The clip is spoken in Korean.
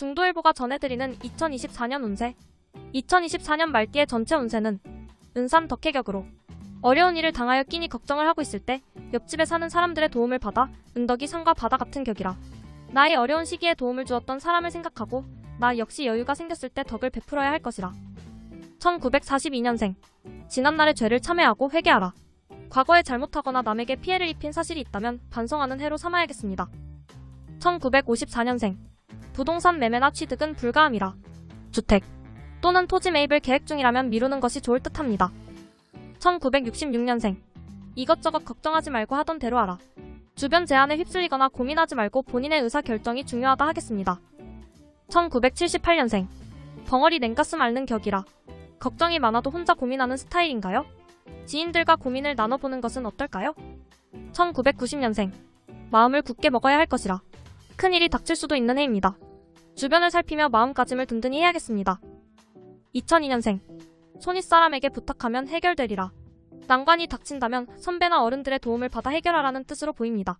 중도일보가 전해드리는 2024년 운세. 2024년 말기의 전체 운세는 은산 덕혜격으로 어려운 일을 당하여 끼니 걱정을 하고 있을 때 옆집에 사는 사람들의 도움을 받아 은덕이 산과 바다 같은 격이라. 나의 어려운 시기에 도움을 주었던 사람을 생각하고 나 역시 여유가 생겼을 때 덕을 베풀어야 할 것이라. 1942년생. 지난날의 죄를 참회하고 회개하라. 과거에 잘못하거나 남에게 피해를 입힌 사실이 있다면 반성하는 해로 삼아야겠습니다. 1954년생. 부동산 매매나 취득은 불가함이라. 주택 또는 토지 매입을 계획 중이라면 미루는 것이 좋을 듯 합니다. 1966년생. 이것저것 걱정하지 말고 하던 대로 하라. 주변 제안에 휩쓸리거나 고민하지 말고 본인의 의사 결정이 중요하다 하겠습니다. 1978년생. 벙어리 냉가슴 앓는 격이라. 걱정이 많아도 혼자 고민하는 스타일인가요? 지인들과 고민을 나눠보는 것은 어떨까요? 1990년생. 마음을 굳게 먹어야 할 것이라. 큰일이 닥칠 수도 있는 해입니다. 주변을 살피며 마음가짐을 든든히 해야겠습니다. 2002년생. 손윗 사람에게 부탁하면 해결되리라. 난관이 닥친다면 선배나 어른들의 도움을 받아 해결하라는 뜻으로 보입니다.